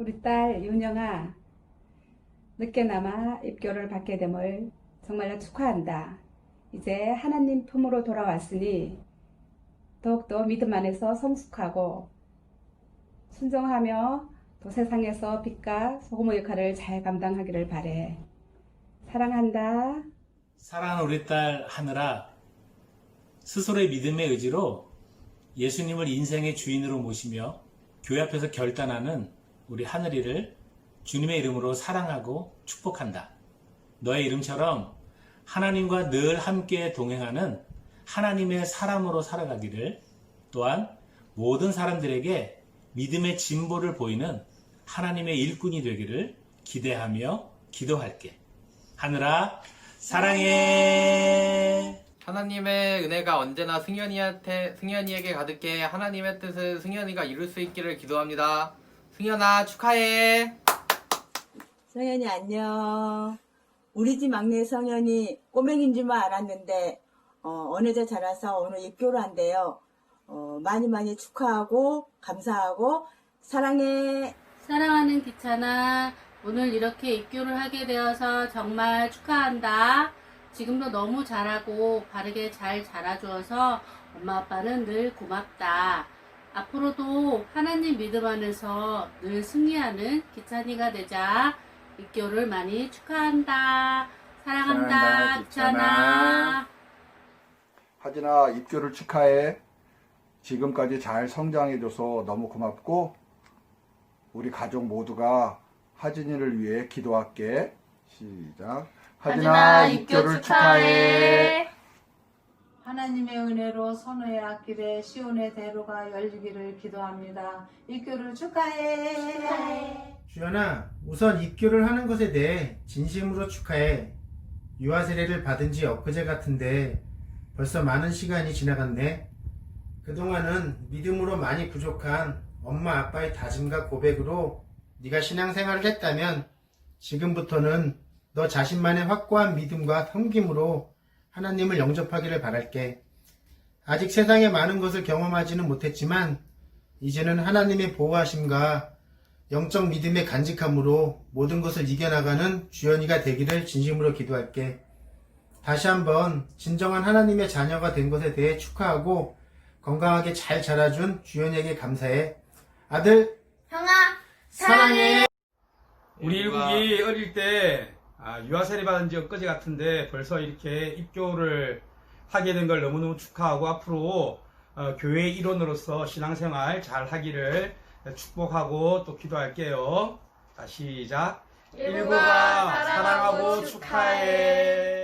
우리 딸 윤영아, 늦게나마 입교를 받게 됨을 정말로 축하한다. 이제 하나님 품으로 돌아왔으니 더욱더 믿음 안에서 성숙하고 순종하며 또 세상에서 빛과 소금의 역할을 잘 감당하기를 바래. 사랑한다. 사랑하는 우리 딸 하늘아, 스스로의 믿음의 의지로 예수님을 인생의 주인으로 모시며 교회 앞에서 결단하는 우리 하늘이를 주님의 이름으로 사랑하고 축복한다. 너의 이름처럼 하나님과 늘 함께 동행하는 하나님의 사람으로 살아가기를 또한 모든 사람들에게 믿음의 진보를 보이는 하나님의 일꾼이 되기를 기대하며 기도할게. 하늘아, 사랑해. 하나님의 은혜가 언제나 승현이한테 승현이에게 가득해 하나님의 뜻을 승현이가 이룰 수 있기를 기도합니다. 승현아 축하해. 성현이 안녕. 우리 집 막내 성현이 꼬맹인 줄만 알았는데 어, 어느새 자라서 오늘 입교를 한대요. 어, 많이 많이 축하하고 감사하고 사랑해. 사랑하는 기찬아, 오늘 이렇게 입교를 하게 되어서 정말 축하한다. 지금도 너무 잘하고 바르게 잘 자라주어서 엄마 아빠는 늘 고맙다. 앞으로도 하나님 믿음 안에서 늘 승리하는 기찬이가 되자 입교를 많이 축하한다. 사랑한다, 기찬아. 하진아 입교를 축하해. 지금까지 잘 성장해줘서 너무 고맙고 우리 가족 모두가 하진이를 위해 기도할게. 시작. 하진아 입교를 축하해. 하나님의 은혜로 선우의 앞길에 시온의 대로가 열리기를 기도합니다. 입교를 축하해. 주연아, 우선 입교를 하는 것에 대해 진심으로 축하해. 유아 세례를 받은 지 엊그제 같은데 벌써 많은 시간이 지나갔네. 그동안은 믿음으로 많이 부족한 엄마 아빠의 다짐과 고백으로 네가 신앙생활을 했다면 지금부터는 너 자신만의 확고한 믿음과 섬김으로 하나님을 영접하기를 바랄게. 아직 세상의 많은 것을 경험하지는 못했지만 이제는 하나님의 보호하심과 영적 믿음의 간직함으로 모든 것을 이겨나가는 주연이가 되기를 진심으로 기도할게. 다시 한번 진정한 하나님의 자녀가 된 것에 대해 축하하고 건강하게 잘 자라준 주연이에게 감사해. 아들, 형아, 사랑해. 우리 일국이 어릴 때 아, 유아세례 받은 지 엊그제 같은데 벌써 이렇게 입교를 하게 된 걸 너무너무 축하하고 앞으로 어, 교회 일원으로서 신앙생활 잘 하기를 축복하고 또 기도할게요. 자, 시작. 일국아 사랑하고 축하해.